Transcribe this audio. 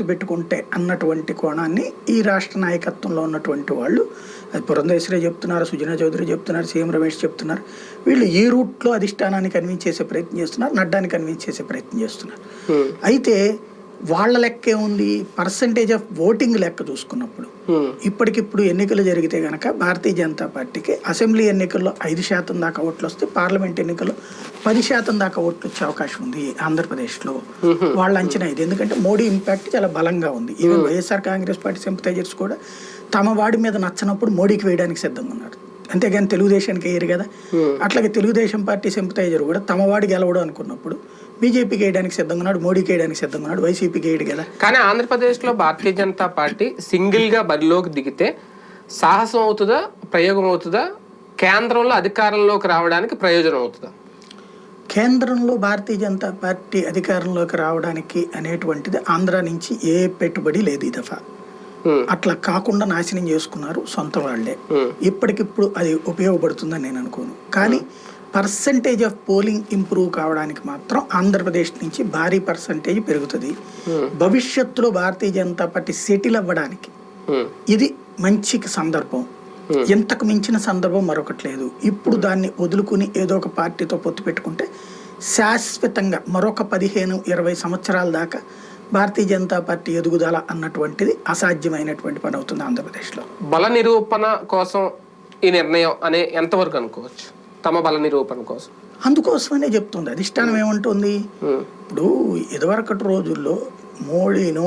పొత్తు పెట్టుకుంటే అన్నటువంటి కోణాన్ని ఈ రాష్ట్ర నాయకత్వంలో ఉన్నటువంటి వాళ్ళు అది పురంధేశ్వరి చెప్తున్నారు సుజనా చౌదరి చెప్తున్నారు సీఎం రమేష్ చెప్తున్నారు వీళ్ళు ఈ రూట్లో అధిష్టానాన్ని కన్విన్స్ చేసే ప్రయత్నం చేస్తున్నారు నడ్డాన్ని కన్విన్స్ చేసే ప్రయత్నం చేస్తున్నారు హ్మ్. అయితే వాళ్ళ లెక్క ఏముంది పర్సంటేజ్ ఆఫ్ ఓటింగ్ లెక్క చూసుకున్నప్పుడు హ్మ్. ఇప్పటికిప్పుడు ఎన్నికలు జరిగితే గనక భారతీయ జనతా పార్టీకి అసెంబ్లీ ఎన్నికల్లో ఐదు శాతం దాకా ఓట్లు వస్తే పార్లమెంట్ ఎన్నికల్లో పది శాతం దాకా ఓట్లు వచ్చే అవకాశం ఉంది ఆంధ్రప్రదేశ్లో. వాళ్ళ అంచనా ఇది. ఎందుకంటే మోడీ ఇంపాక్ట్ చాలా బలంగా ఉంది. ఈవెన్ వైఎస్ఆర్ కాంగ్రెస్ పార్టీ సింపథైజర్స్ కూడా తమ వాడి మీద నచ్చనప్పుడు మోడీకి వేయడానికి సిద్ధంగా ఉన్నారు. అంతేగాని తెలుగుదేశానికి వేయరు కదా. అట్లాగే తెలుగుదేశం పార్టీ సింపథైజర్ కూడా తమ వాడి గెలవడం అనుకున్నప్పుడు బీజేపీకి వేయడానికి సిద్ధంగా ఉన్నాడు మోడీకి వేయడానికి సిద్ధంగా ఉన్నాడు వైసీపీకి వేయడు కదా. కానీ ఆంధ్రప్రదేశ్లో భారతీయ జనతా పార్టీ సింగిల్గా బరిలోకి దిగితే సాహసం అవుతుందా ప్రయోగం అవుతుందా కేంద్రంలో అధికారంలోకి రావడానికి ప్రయోజనం అవుతుందా? కేంద్రంలో భారతీయ జనతా పార్టీ అధికారంలోకి రావడానికి అనేటువంటిది ఆంధ్ర నుంచి ఏ పెట్టుబడి లేదు ఈ దఫా. అట్లా కాకుండా నాశనం చేసుకున్నారు సొంత వాళ్ళే. హ్మ్. ఇప్పటికిప్పుడు అది ఉపయోగపడుతుందని నేను అనుకోను. కానీ పర్సంటేజ్ ఆఫ్ పోలింగ్ ఇంప్రూవ్ కావడానికి మాత్రం ఆంధ్రప్రదేశ్ నుంచి భారీ పర్సంటేజ్ పెరుగుతుంది. భవిష్యత్తులో భారతీయ జనతా పార్టీ సెటిల్ అవ్వడానికి. ఇది మంచి సందర్భం. ఇంతకు మించిన సందర్భం మరొకటి లేదు. ఇప్పుడు దాన్ని వదులుకుని ఏదో ఒక పార్టీతో పొత్తు పెట్టుకుంటే శాశ్వతంగా మరొక పదిహేను ఇరవై సంవత్సరాల దాకా భారతీయ జనతా పార్టీ ఎదుగుదల అన్నటువంటిది అసాధ్యమైనటువంటి పని అవుతుంది ఆంధ్రప్రదేశ్లో. బల నిరూపణ కోసం ఈ నిర్ణయం అనే ఎంతవరకు అనుకోవచ్చు? తమ బల నిరూపణ కోసం. అందుకోసమనే చెప్తుంది. అధిష్టానం ఏమంటుంది. ఇప్పుడు ఇదివరకటి రోజుల్లో మోడీను